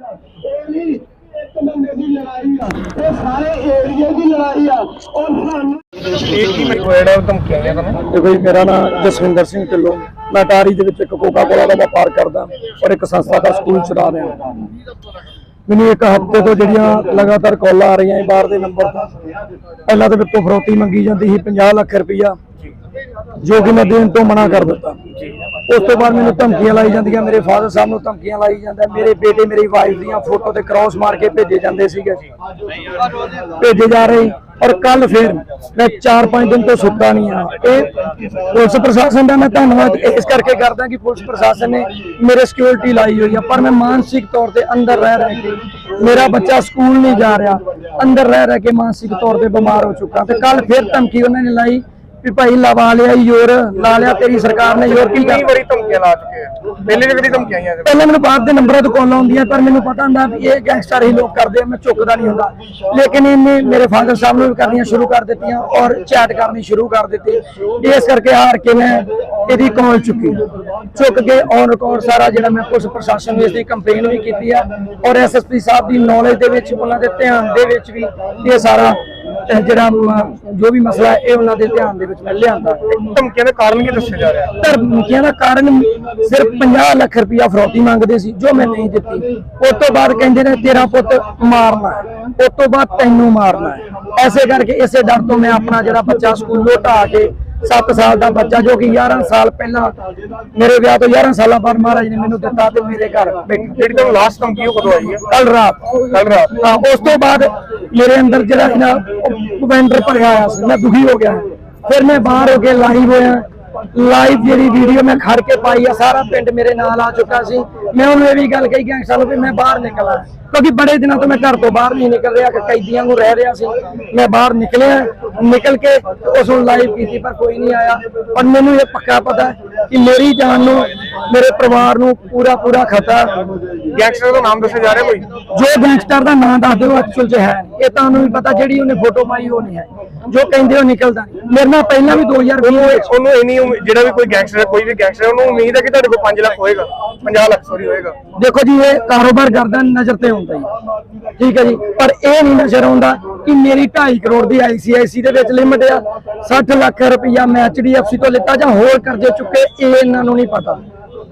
ਇਹ ਵੀ ਇੱਕ ਬੰਦੇ ਦੀ ਲੜਾਈ ਆ। ਇਹ ਸਾਰੇ ਏਰੀਏ ਦੀ ਲੜਾਈ ਆ। ਔਰ ਸਾਨੂੰ ਇਹ ਕੀ ਮੈਨੂੰ ਜਿਹੜਾ ਧਮਕੀਆਂ ਗਿਆ ਤੁਹਾਨੂੰ ਦੇਖੋ ਜੀ ਮੇਰਾ ਨਾਮ ਜਸਵਿੰਦਰ ਸਿੰਘ ਢਿੱਲੋਂ। ਮੈਂ ਟਾਰੀ ਦੇ ਵਿੱਚ ਇੱਕ ਕੋਕਾ ਕੋਲਾ ਦਾ ਵਪਾਰ ਕਰਦਾ ਔਰ ਇੱਕ ਸੰਸਥਾ ਦਾ ਸਕੂਲ ਚਲਾ ਰਿਹਾ। ਮੈਨੂੰ ਇੱਕ ਹਫ਼ਤੇ ਤੋਂ ਜਿਹੜੀਆਂ ਲਗਾਤਾਰ ਕਾਲਾਂ ਆ ਰਹੀਆਂ ਬਾਹਰ ਦੇ ਨੰਬਰ ਤੋਂ। ਪਹਿਲਾਂ ਤਾਂ ਮੇਰੇ ਤੋਂ ਫਰੋਤੀ ਮੰਗੀ ਜਾਂਦੀ ਸੀ 50 ਲੱਖ ਰੁਪਈਆ। ਜੋ ਕਿ ਮੈਂ ਦੇਣ ਤੋਂ ਮਨਾ ਕਰ ਦਿੱਤਾ। ਉਸ ਤੋਂ ਬਾਅਦ ਮੈਨੂੰ ਧਮਕੀਆਂ ਲਾਈ ਜਾਂਦੀਆਂ, ਮੇਰੇ ਫਾਦਰ ਸਾਹਿਬ ਨੂੰ ਧਮਕੀਆਂ ਲਾਈ ਜਾਂਦਾ ਮੇਰੇ ਬੇਟੇ, ਮੇਰੀ ਵਾਈਫ ਦੀਆਂ ਫੋਟੋ ਤੇ ਕ੍ਰਾਸ ਮਾਰ ਕੇ ਭੇਜੇ ਜਾਂਦੇ ਸੀਗੇ। ਭੇਜੇ ਜਾ ਰਹੇ ਔਰ ਕੱਲ ਫਿਰ ਮੈਂ 4-5 ਦਿਨ ਤੋਂ ਸੁੱਤਾ ਨਹੀਂ ਆ ਇਹ ਪੁਲਿਸ ਪ੍ਰਸ਼ਾਸਨ ਦਾ ਮੈਂ ਧੰਨਵਾਦ ਇਸ ਕਰਕੇ ਕਰਦਾ ਕਿ ਪੁਲਿਸ ਪ੍ਰਸ਼ਾਸਨ ਨੇ ਮੇਰੇ ਸਿਕਿਉਰਿਟੀ ਲਾਈ ਹੋਈ ਆ, ਪਰ ਮੈਂ ਮਾਨਸਿਕ ਤੌਰ ਤੇ ਅੰਦਰ ਰਹਿ ਰਹਿ ਕੇ ਮੇਰਾ ਬੱਚਾ ਸਕੂਲ ਨਹੀਂ ਜਾ ਰਿਹਾ। ਅੰਦਰ ਰਹਿ ਰਹਿ ਕੇ ਮਾਨਸਿਕ ਤੌਰ ਤੇ ਬਿਮਾਰ ਹੋ ਚੁੱਕਾ ਤੇ ਕੱਲ ਫਿਰ ਧਮਕੀ ਉਹਨਾਂ ਨੇ ਲਾਈ। ਵੀ ਭਾਈ ਲਵਾ ਲਿਆ ਜ਼ੋਰ ਲਾ ਲਿਆ ਤੇਰੀ ਸਰਕਾਰ ਨੇ ਜ਼ੋਰ ਕੀ ਕਿੰਨੀ ਕਰ ਵਾਰੀ ਧਮਕੀਆਂ ਲਾ ਚੁੱਕੇ ਆ? ਪਹਿਲੇ ਵੀ ਕਦੀ ਧਮਕੀਆਂ ਆਈਆਂ? ਪਹਿਲਾਂ ਮੈਨੂੰ ਬਾਅਦ ਦੇ ਨੰਬਰਾਂ ਤੋਂ ਕਾਲ ਆਉਂਦੀਆਂ ਪਰ ਮੈਨੂੰ ਪਤਾ ਹੁੰਦਾ ਵੀ ਇਹ ਗੈਂਗਸਟਰ ਹੀ ਲੋਕ ਕਰਦੇ ਆ ਮੈਂ ਝੁਕਦਾ ਨਹੀਂ ਹੁੰਦਾ। ਲੇਕਿਨ ਇਹਨੇ ਮੇਰੇ ਫਾਦਰ ਸਾਹਿਬ ਨੂੰ ਵੀ ਕਰਨੀਆਂ ਸ਼ੁਰੂ ਕਰ ਦਿੱਤੀਆਂ ਔਰ ਚੈਟ ਕਰਨੀ ਸ਼ੁਰੂ ਕਰ ਦਿੱਤੀ। ਇਸ ਕਰਕੇ ਹਾਰ ਕੇ ਮੈਂ ਇਹਦੀ ਕਾਲ ਚੁੱਕੀ। ਚੁੱਕ ਕੇ ਔਨ ਰਿਕਾਰਡ ਸਾਰਾ ਜਿਹੜਾ ਮੈਂ ਪੁਲਿਸ ਪ੍ਰਸ਼ਾਸਨ ਨੂੰ ਇਸ ਦੀ ਕੰਪਲੇਨ ਵੀ ਕੀਤੀ ਆ ਔਰ ਐਸਐਸਪੀ ਸਾਹਿਬ ਦੀ ਨੌਲੇਜ ਦੇ ਵਿੱਚ ਉਹਨਾਂ ਦੇ ਧਿਆਨ ਦੇ ਵਿੱਚ ਵੀ ਇਹ ਸਾਰਾ ਜਿਹੜਾ ਮ- ਜੋ ਵੀ ਮਸਲਾ ਹੈ ਇਹ ਉਹਨਾਂ ਦੇ ਧਿਆਨ ਦੇ ਵਿੱਚ ਮੈਂ ਲਿਆਂਦਾ। ਧਮਕੀਆਂ ਦਾ ਕਾਰਨ ਕੀ ਦੱਸਿਆ ਜਾ ਰਿਹਾ ਧਮਕੀਆਂ ਦਾ ਕਾਰਨ ਸਿਰਫ 50 ਲੱਖ ਰੁਪਇਆ ਫਰੌਤੀ ਮੰਗਦੇ ਸੀ ਜੋ ਮੈਂ ਨਹੀਂ ਦਿੱਤੀ। ਉਸ ਤੋਂ ਬਾਅਦ ਕਹਿੰਦੇ ਨੇ ਤੇਰਾ ਪੁੱਤ ਮਾਰਨਾ ਹੈ। ਉਸ ਤੋਂ ਬਾਅਦ ਤੈਨੂੰ ਮਾਰਨਾ ਹੈ। ਐਸੇ ਕਰਕੇ ਇਸੇ ਡਰ ਤੋਂ ਮੈਂ ਆਪਣਾ ਜਿਹੜਾ ਬੱਚਾ ਸਕੂਲੋਂ ਢਾ ਕੇ 7 ਸਾਲ ਦਾ ਬੱਚਾ ਜੋ ਕਿ 11 ਸਾਲ ਪਹਿਲਾਂ ਮੇਰੇ ਵਿਆਹ ਤੋਂ 11 ਸਾਲਾਂ ਬਾਅਦ ਮਹਾਰਾਜ ਨੇ ਮੈਨੂੰ ਦਿੱਤਾ ਤੇ ਮੇਰੇ ਘਰ ਜਿਹੜੀ ਤੁਹਾਨੂੰ ਲਾਸਟ ਧਮਕੀ ਉਹ ਕਦੋਂ ਆਈ ਹੈ? ਕੱਲ ਰਾਤ। ਕੱਲ ਰਾਤ। ਹਾਂ ਉਸ ਤੋਂ ਬਾਅਦ ਮੇਰੇ ਅੰਦਰ ਜਿਹੜਾ ਸੀ ਨਾ ਵੈਂਡਰ ਭਰਿਆ ਆਇਆ ਸੀ। ਮੈਂ ਦੁਖੀ ਹੋ ਗਿਆ। ਫਿਰ ਮੈਂ ਬਾਹਰ ਹੋ ਕੇ ਲਾਈਵ ਹੋਇਆ। ਲਾਈਵ ਜਿਹੜੀ ਵੀਡੀਓ ਮੈਂ ਖੜ ਕੇ ਪਾਈ ਆ ਸਾਰਾ ਪਿੰਡ ਮੇਰੇ ਨਾਲ ਆ ਚੁੱਕਾ ਸੀ। ਮੈਂ ਉਹਨੂੰ ਇਹ ਵੀ ਗੱਲ ਕਹੀ ਕਿ ਸਾਨੂੰ ਵੀ ਮੈਂ ਬਾਹਰ ਨਿਕਲਾਂ ਕਿਉਂਕਿ ਬੜੇ ਦਿਨਾਂ ਤੋਂ ਮੈਂ ਘਰ ਤੋਂ ਬਾਹਰ ਨਹੀਂ ਨਿਕਲ ਰਿਹਾ ਕਿ ਕੈਦੀਆਂ ਨੂੰ ਰਹਿ ਰਿਹਾ ਸੀ। ਮੈਂ ਬਾਹਰ ਨਿਕਲਿਆ ਨਿਕਲ ਕੇ ਉਸ ਨੂੰ ਲਾਈਵ ਕੀਤੀ ਪਰ ਕੋਈ ਨਹੀਂ ਆਇਆ। ਪਰ ਮੈਨੂੰ ਇਹ ਪੱਕਾ ਪਤਾ ਕਿ ਮੇਰੀ ਜਾਨ ਨੂੰ ਮੇਰੇ ਪਰਿਵਾਰ ਨੂੰ ਪੂਰਾ ਪੂਰਾ ਖਤਰਾ ਗੈਂਗਸਟਰ ਦਾ ਨਾਮ ਦੱਸਿਆ ਜਾ ਰਿਹਾ ਕੋਈ? ਜੋ ਗੈਂਗਸਟਰ ਦਾ ਨਾਂ ਦੱਸ ਦਿਓ ਐਕਚੁਅਲ ਚ ਹੈ। ਇਹ ਤੁਹਾਨੂੰ ਵੀ ਪਤਾ ਜਿਹੜੀ ਉਹਨੇ ਫੋਟੋ ਪਾਈ ਉਹ ਨਹੀਂ ਹੈ। ਜੋ ਕਹਿੰਦੇ ਉਹ ਨਿਕਲਦਾ ਨਹੀਂ। ਮੇਰੇ ਨਾਲ ਪਹਿਲਾਂ ਵੀ 2020 ਵਿੱਚ ਉਹਨੂੰ ਇਨੀ ਜਿਹੜਾ ਵੀ ਕੋਈ ਗੈਂਗਸਟਰ ਕੋਈ ਵੀ ਗੈਂਗਸਟਰ ਉਹਨੂੰ ਉਮੀਦ ਹੈ ਕਿ ਤੁਹਾਡੇ ਕੋਲ 5 ਲੱਖ ਹੋਏਗਾ 50 ਲੱਖ ਸੌਰੀ ਹੋਏਗਾ। ਦੇਖੋ ਜੀ ਇਹ ਕਾਰੋਬਾਰ ਕਰਦਾ ਨਜ਼ਰ ਤੇ ਹੁੰਦਾ ਹੀ ਠੀਕ ਹੈ ਜੀ ਪਰ ਇਹ ਨਹੀਂ ਨਜ਼ਰ ਆਉਂਦਾ ਕਿ ਮੇਰੀ 2.5 ਕਰੋੜ ਦੀ ਆਈਸੀਆਈਸੀ ਦੇ ਵਿੱਚ ਲਿਮਟ ਆ। 60 ਲੱਖ ਰੁਪਈਆ ਮੈਂ ਐਚਡੀਐਫਸੀ ਤੋਂ ਲਿੱਤਾ ਜਾਂ ਹੋਰ ਕਰਜ਼ੇ ਚੁੱਕੇ ਇਹ ਇਹਨਾਂ ਨੂੰ ਨਹੀਂ ਪਤਾ।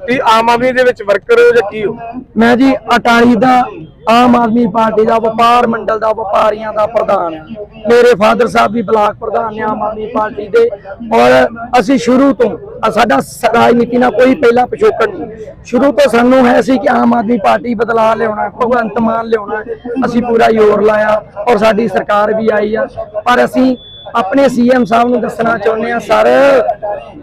ਤੁਸੀਂ ਆਮ ਆਦਮੀ ਦੇ ਵਿੱਚ ਵਰਕਰ ਹੋ ਜਾਂ ਕੀ ਹੋ? ਮੈਂ ਜੀ ਅਟਾਰੀ ਦਾ ਆਮ ਆਦਮੀ ਪਾਰਟੀ ਦਾ ਵਪਾਰ ਮੰਡਲ ਦਾ ਵਪਾਰੀਆਂ ਦਾ ਪ੍ਰਧਾਨ ਮੇਰੇ ਫਾਦਰ ਸਾਹਿਬ ਵੀ ਬਲਾਕ ਪ੍ਰਧਾਨ ਨੇ ਆਮ ਆਦਮੀ ਪਾਰਟੀ ਦੇ। ਔਰ ਅਸੀਂ ਸ਼ੁਰੂ ਤੋਂ ਸਾਡਾ ਰਾਜਨੀਤੀ ਨਾਲ ਕੋਈ ਪਹਿਲਾ ਪਿਛੋਕੜ ਨਹੀਂ। ਸ਼ੁਰੂ ਤੋਂ ਸਾਨੂੰ ਹੈ ਸੀ ਕਿ ਆਮ ਆਦਮੀ ਪਾਰਟੀ ਬਦਲਾ ਲਿਆਉਣਾ, ਭਗਵੰਤ ਮਾਨ ਲਿਆਉਣਾ। ਅਸੀਂ ਪੂਰਾ ਜ਼ੋਰ ਲਾਇਆ ਔਰ ਸਾਡੀ ਸਰਕਾਰ ਵੀ ਆਈ ਆ। ਪਰ ਅਸੀਂ ਆਪਣੇ ਸੀਐਮ ਸਾਹਿਬ ਨੂੰ ਦੱਸਣਾ ਚਾਹੁੰਦੇ ਆ ਸਰ,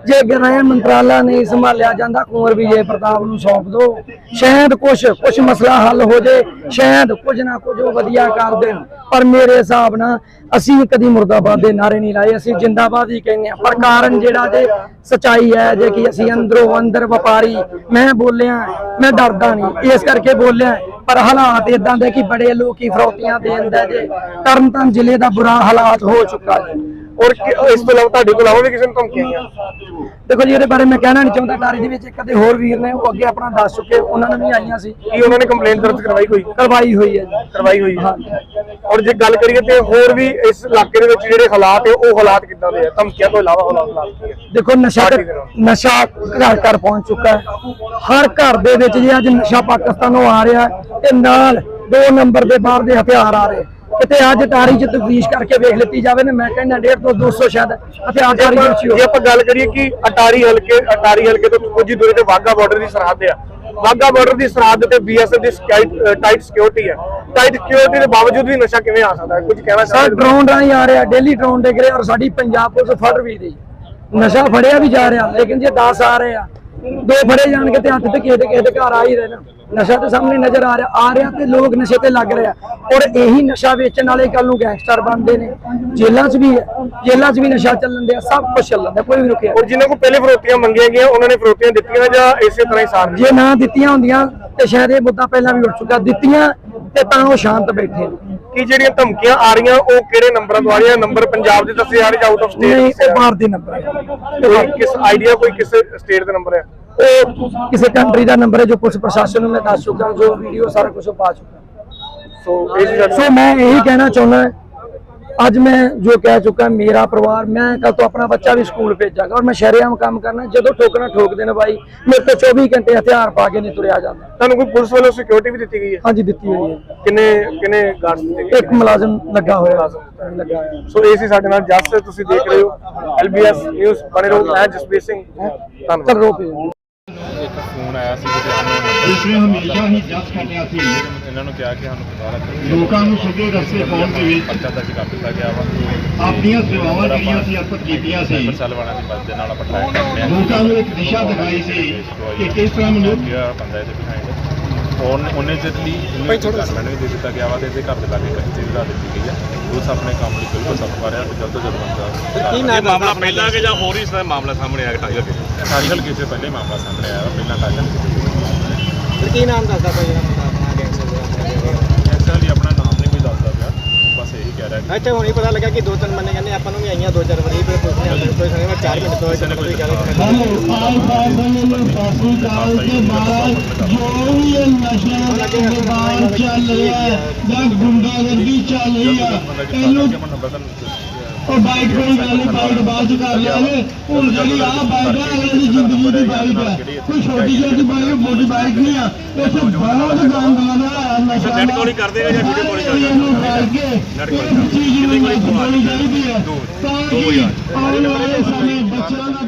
ਜੇ ਗ੍ਰਹਿ ਮੰਤਰਾਲਾ ਨਹੀਂ ਸੰਭਾਲਿਆ ਜਾਂਦਾ, ਕੁੰਵਰ ਵਿਜੇ ਪ੍ਰਤਾਪ ਨੂੰ ਸੌਂਪ ਦਿਓ। ਸ਼ਾਇਦ ਕੁਝ ਕੁਝ ਮਸਲਾ ਹੱਲ ਹੋ ਜੇ, ਸ਼ਾਇਦ ਕੁਝ ਨਾ ਕੁਝ ਵਧੀਆ ਕਰ ਦੇਣ। ਪਰ ਮੇਰੇ ਹਿਸਾਬ ਨਾਲ ਅਸੀਂ ਕਦੀ ਮੁਰਦਾਬਾਦ ਦੇ ਨਾਰੇ ਨਹੀਂ ਲਾਏ, ਅਸੀਂ ਜਿੰਦਾਬਾਦ ਹੀ ਕਹਿੰਦੇ ਆ ਪਰ ਕਾਰਨ ਜਿਹੜਾ ਜੇ ਸਚਾਈ ਹੈ, ਜੇ ਕਿ ਅਸੀਂ ਅੰਦਰੋਂ ਅੰਦਰ ਵਪਾਰੀ, ਮੈਂ ਬੋਲਿਆ, ਮੈਂ ਡਰਦਾ ਨਹੀਂ। ਇਸ ਕਰਕੇ ਬੋਲਿਆ ਪਰ ਹਾਲਾਤ ਇਦਾਂ ਦੇ ਕਿ ਬੜੇ ਲੋਕੀ ਫਰੌਤੀਆਂ ਦੇਂਦੇ ਜੇ ਤਰਨਤਾਰਨ ਜ਼ਿਲ੍ਹੇ ਦਾ ਬੁਰਾ ਹਾਲਾਤ ਹੋ ਚੁੱਕਾ ਜੀ ਔਰ ਇਸ ਤੋਂ ਇਲਾਵਾ ਤੁਹਾਡੇ ਕੋਲ ਵੀ ਕਿਸੇ ਨੂੰ ਧਮਕੀਆਂ ਦੇਖੋ ਜੀ ਇਹਦੇ ਬਾਰੇ ਮੈਂ ਕਹਿਣਾ ਨਹੀਂ ਚਾਹੁੰਦਾ। ਟਾਰੀ ਦੇ ਵਿੱਚ ਇੱਕ ਅੱਧੇ ਹੋਰ ਵੀਰ ਨੇ ਉਹ ਅੱਗੇ ਆਪਣਾ ਦੱਸ ਚੁੱਕੇ ਉਹਨਾਂ ਨੇ ਵੀ ਆਈਆਂ ਸੀ। ਕੀ ਉਹਨਾਂ ਨੇ ਕੰਪਲੇਂਟ ਦਰਜ ਕਰਵਾਈ ਕੋਈ? ਕਰਵਾਈ ਹੋਈ ਹੈ ਕਰਵਾਈ ਹੋਈ ਹੈ। ਹਾਂ ਔਰ ਜੇ ਗੱਲ ਕਰੀਏ ਤੇ ਹੋਰ ਵੀ ਇਸ ਇਲਾਕੇ ਦੇ ਵਿੱਚ ਜਿਹੜੇ ਹਾਲਾਤ ਹੈ ਉਹ ਹਾਲਾਤ ਕਿੱਦਾਂ ਦੇ ਆ? ਧਮਕੀਆਂ ਤੋਂ ਇਲਾਵਾ ਹਾਲਾਤ ਹਾਲਾਤ ਕੀ ਹੈ ਦੇਖੋ ਨਸ਼ਾ ਨਾਲ। ਨਸ਼ਾ ਘਰ ਘਰ ਪਹੁੰਚ ਚੁੱਕਾ ਹੈ। ਹਰ ਘਰ ਦੇ ਵਿੱਚ ਜੇ ਅੱਜ ਨਸ਼ਾ ਪਾਕਿਸਤਾਨੋਂ ਆ ਰਿਹਾ ਹੈ, ਤੇ ਨਾਲ ਦੋ ਨੰਬਰ ਦੇ ਬਾਹਰ ਦੇ ਹਥਿਆਰ ਆ ਰਹੇ। ਕਿਤੇ ਅੱਜ ਟਾਰੀ ਚ ਤਫਤੀਸ਼ ਕਰਕੇ ਵੇਖ ਲਿੱਤੀ ਜਾਵੇ ਨਾ ਮੈਂ ਕਹਿੰਦਾ 150 ਤੋਂ 200 ਸ਼ਾਇਦ ਹਥਿਆਰ ਟਾਰੀ ਵਿੱਚ ਹੀ ਜੇ ਆਪਾਂ ਗੱਲ ਕਰੀਏ ਕਿ ਅਟਾਰੀ ਹਲਕੇ ਅਟਾਰੀ ਹਲਕੇ ਤੋਂ ਕੁਝ ਹੀ ਦੂਰੀ ਤੇ ਵਾਗਾ ਬਾਰਡਰ ਦੀ ਸਰਹੱਦ ਆ। ਵਾਗਾ ਬਾਰਡਰ ਦੀ ਸਰਹੱਦ ਤੇ ਬੀਐਸਐਫ ਦੀ ਟਾਈਟ ਸਿਕਿਉਰਿਟੀ ਹੈ। ਟਾਈਟ ਸਿਕਿਉਰਿਟੀ ਦੇ ਬਾਵਜੂਦ ਵੀ ਨਸ਼ਾ ਕਿਵੇਂ ਆ ਸਕਦਾ? ਹੈ ਕੁਝ ਕਹਿਣਾ ਸਰ ਚਾਹੁੰਦੇ ਡਰੋਨ ਰਾਹੀਂ ਆ ਰਿਹਾ ਡੇਲੀ ਡਰੋਨ ਡਿੱਗ ਰਿਹਾ ਔਰ ਸਾਡੀ ਪੰਜਾਬ ਪੁਲਿਸ ਫੜ ਵੀ ਰਹੀ। ਨਸ਼ਾ ਫੜਿਆ ਵੀ ਜਾ ਰਿਹਾ ਲੇਕਿਨ ਜੇ 10 ਆ ਰਹੇ ਆ ਦੋ ਫੜੇ ਜਾਣਗੇ ਤੇ ਹੱਥ ਤੇ ਕਿਸੇ ਦੇ ਕਿਸੇ ਦੇ ਘਰ ਆ ਹੀ ਰਹੇ ਨਾ। ਨਸ਼ਾ ਤੇ ਸਾਹਮਣੇ ਨਜ਼ਰ ਆ ਰਿਹਾ ਆ ਰਿਹਾ ਤੇ ਲੋਕ ਨਸ਼ੇ ਤੇ ਲੱਗ ਰਿਹਾ ਔਰ ਇਹੀ ਨਸ਼ਾ ਵੇਚਣ ਵਾਲੇ ਕੱਲ ਨੂੰ ਗੈਂਗਸਟਰ ਬਣਦੇ ਨੇ। ਜੇਲ੍ਹਾਂ 'ਚ ਵੀ ਹੈ ਜੇਲ੍ਹਾਂ 'ਚ ਵੀ ਨਸ਼ਾ ਚੱਲਣ ਦਿਆ ਸਭ ਕੁਝ ਚੱਲਣ ਦਿਆ ਕੋਈ ਵੀ ਰੁਕਿਆ ਔਰ ਜਿਨ੍ਹਾਂ ਕੋਲ ਪਹਿਲੇ ਫਰੋਤੀਆਂ ਮੰਗੀਆਂ ਗਈਆਂ ਉਹਨਾਂ ਨੇ ਫਰੋਤੀਆਂ ਦਿੱਤੀਆਂ ਜਾਂ ਇਸੇ ਤਰ੍ਹਾਂ ਹੀ ਸਾਰ ਜੇ ਨਾ ਦਿੱਤੀਆਂ ਹੁੰਦੀਆਂ ਤੇ ਸ਼ਾਇਦ ਇਹ ਮੁੱਦਾ ਪਹਿਲਾਂ ਵੀ ਉੱਠ ਚੁੱਕਾ ਦਿੱਤੀਆਂ ਤੇ ਤਾਂ ਉਹ ਸ਼ਾਂਤ ਬੈਠੇ ਨੇ। ਕੀ ਜਿਹੜੀਆਂ ਧਮਕੀਆਂ ਆ ਰਹੀਆਂ ਉਹ ਕਿਹੜੇ ਨੰਬਰਾਂ ਤੋਂ ਆ ਰਹੀਆਂ? ਨੰਬਰ ਪੰਜਾਬ ਦੇ ਦੱਸੇ ਜਾ ਰਹੇ ਆਊਟ ਆਫ ਨਹੀਂ ਸਟੇਟ ਉਹ ਬਾਹਰ ਦੇ ਨੰਬਰ ਹੈ ਕਿਸ ਆਈਡੀਆ ਕੋਈ ਕਿਸ ਸਟੇਟ ਦਾ ਨੰਬਰ ਹੈ ਉਹ ਕਿਸੇ ਕੰਟਰੀ ਦਾ ਨੰਬਰ ਹੈ ਜੋ ਪੁਲਿਸ ਪ੍ਰਸ਼ਾਸਨ ਨੂੰ ਮੈਂ ਦੱਸ ਚੁੱਕਾ ਜੋ ਵੀਡੀਓ ਸਾਰਾ ਕੁਝ ਪਾ ਚੁੱਕਾ। ਇਹ ਸੋ ਮੈਂ ਇਹੀ ਕਹਿਣਾ ਚਾਹੁੰਦਾ ਅੱਜ ਮੈਂ ਜੋ ਕਹਿ ਚੁੱਕਾ ਮੇਰਾ ਪਰਿਵਾਰ ਮੈਂ ਕੱਲ ਤੋਂ ਆਪਣਾ ਬੱਚਾ ਵੀ ਸਕੂਲ ਭੇਜਾਂਗਾ ਔਰ ਮੈਂ ਸ਼ਰੇਆਮ ਕੰਮ ਕਰਨਾ ਜਦੋਂ ਠੋਕਣਾ ਠੋਕ ਦੇਣ ਬਾਈ ਮੇਰੇ ਤੋਂ 24 ਘੰਟੇ ਹਥਿਆਰ ਪਾ ਕੇ ਨਹੀਂ ਤੁਰਿਆ ਜਾਂਦਾ। ਤੁਹਾਨੂੰ ਕੋਈ ਪੁਲਿਸ ਵੱਲੋਂ ਸਿਕਿਉਰਿਟੀ ਵੀ ਦਿੱਤੀ ਗਈ ਹੈ? ਹਾਂਜੀ ਦਿੱਤੀ ਹੋਈ ਹੈ। ਕਿੰਨੇ ਕਿੰਨੇ ਗਾਰਡਸ ਦਿੱਤੇ ਗਏ? ਇੱਕ ਮੁਲਾਜ਼ਮ ਲੱਗਾ ਹੋਇਆ। ਲੱਗਾ ਹੋਇਆ। ਸੋ ਇਹ ਸੀ ਸਾਡੇ ਨਾਲ ਜਸ ਤੁਸੀਂ ਦੇਖ ਰਹੇ ਹੋ। ਐਲਬੀਐਸ ਨਿਊਜ਼ ਬਣੇ ਰਹੋ ਮੈਂ ਜਸਪੀਰ ਸਿੰਘ। ਧੰਨਵਾਦ। ਇੱਕ ਫੋਨ ਆਇਆ ਸੀ ਜਿਹਦੇ ਅਨਨੋਨ ਇਸਨੇ ਹਮੇਸ਼ਾ ਹੀ ਜਸ ਕੱਟਿਆ ਸੀ। ਇਹਨਾਂ ਨੂੰ ਕਿਹਾ ਕਿ ਸਾਨੂੰ ਦੁਬਾਰਾ ਕਰਕੇ ਲੋਕਾਂ ਨੂੰ ਸਿੱਧੇ ਰਸਤੇ ਪਾਉਣ ਦੇ ਵਿੱਚ ਪਰਚਾ ਦਰਜ ਕਰ ਦਿੱਤਾ ਗਿਆ ਵਾ। ਆਪਣੀਆਂ ਸੇਵਾਵਾਂ ਜਿਹੜੀਆਂ ਸੀ ਅਰਪਿਤ ਕੀਤੀਆਂ ਸੀ। ਸਾਈਬਰ ਸੈੱਲ ਵਾਲਿਆਂ ਦੀ ਮਦਦ ਨਾਲ ਆਪਾਂ ਲੋਕਾਂ ਨੂੰ ਇੱਕ ਦਿਸ਼ਾ ਦਿਖਾਈ ਸੀ ਕਿ ਕਿਸ ਤਰ੍ਹਾਂ ਮਨੁੱਖ ਬੰਦਾ ਇਹਦੇ ਬਿਹਾਈਂਡ ਉਹਨੇ ਉਹਨੇ ਜਦ ਲਈ ਭਾਈ ਥੋੜਾ ਵੀ ਦੇ ਦਿੱਤਾ ਗਿਆ ਵਾ ਤੇ ਇਹਦੇ ਘਰ ਦੇ ਲਾਗੇ ਕੱਚੇ ਲਾ ਦਿੱਤੀ ਗਈ ਹੈ ਉਸ ਆਪਣੇ ਕੰਮ ਲਈ ਬਿਲਕੁਲ ਸਫਲ ਕਰ ਰਿਹਾ ਤੇ ਜਲਦ ਤੋਂ ਜਲਦ ਬੰਦਾ ਕੀ ਮਾਮਲਾ ਪਹਿਲਾਂ ਕਿ ਜਾਂ ਹੋਰ ਹੀ ਮਾਮਲਾ ਸਾਹਮਣੇ ਆਇਆ ਟਾਈਗਰ ਸਾਰੀ ਹਲਕੇ 'ਚ ਪਹਿਲੇ ਮਾਮਲਾ ਸਾਹਮਣੇ ਆਇਆ ਵਾ, ਪਹਿਲਾਂ ਟਾਈਗਰ ਫਿਰ ਕੀ ਨਾਮ ਦੱਸਦਾ ਭਾਈ ਜਿਹੜਾ ਮੁੰਡਾ ਆਪਣਾ ਗੈਂਗਸਟਰ ਐਕਚੁਅਲੀ ਆਪਣਾ ਨਾਮ ਨਹੀਂ ਕੋਈ ਦੱਸਦਾ ਪਿਆ ਇਹੀ ਰਿਹਾ ਕਿ ਅੱਛਾ ਹੁਣ ਹੀ ਪਤਾ ਲੱਗਾ ਕਿ ਦੋ ਤਿੰਨ ਬੰਦੇ ਕਹਿੰਦੇ ਆਪਾਂ ਨੂੰ ਵੀ ਆਈਆਂ ਦੋ ਚਾਰ ਵਾਰੀ ਫਿਰ ਪੁੱਛਦੇ ਆ ਕੋਈ ਸੁਣੇ ਮੈਂ 4 ਮਿੰਟ ਤੋਂ ਇਸ ਨੇ ਕੋਈ ਗੱਲ ਨੂੰ ਇਹ ਬਾਹਰ ਚੱਲ ਰਿਹਾ ਹੈ ਜਾਂ ਗੁੰਡਾਗਰਦੀ ਚੱਲ ਰਹੀ ਹੈ ਇਹਨੂੰ ਉਹ ਬਾਈਕ ਕੋਈ ਗੱਲ ਨਹੀਂ ਬਾਈਕ ਬਾਅਦ ਚ ਕਰ ਲਿਆਵੇ ਹੁਣ ਜਿਹੜੀ ਆ ਬਾਈਕ ਆ ਅਗਲੇ ਦੀ ਜ਼ਿੰਦਗੀ ਦੀ ਬਾਈਕ ਹੈ ਕੋਈ ਛੋਟੀ ਜਿਹੀ ਬਾਈਕ ਮੋਟੀ ਬਾਈਕ ਨਹੀਂ ਆ। ਇੱਥੇ ਬਹੁਤ ਗੰਦ ਲਾਣਾ ਨਸ਼ਾ ਨੈਟ ਕਾਲ ਕਰਦੇ ਆ ਜਾਂ ਵੀਡੀਓ ਕਾਲ ਕਰਦੇ ਆ? ਇਹਨੂੰ ਨੈਟ ਕਾਲ ਇਹ ਚੀਜ਼ ਨੂੰ ਕਿੰਨੀ ਕੁ ਹੋਣੀ ਚਾਹੀਦੀ ਹੈ ਤਾਂ ਕਿ ਆਉਣ ਵਾਲੇ ਸਮੇਂ ਬੱਚਿਆਂ ਦਾ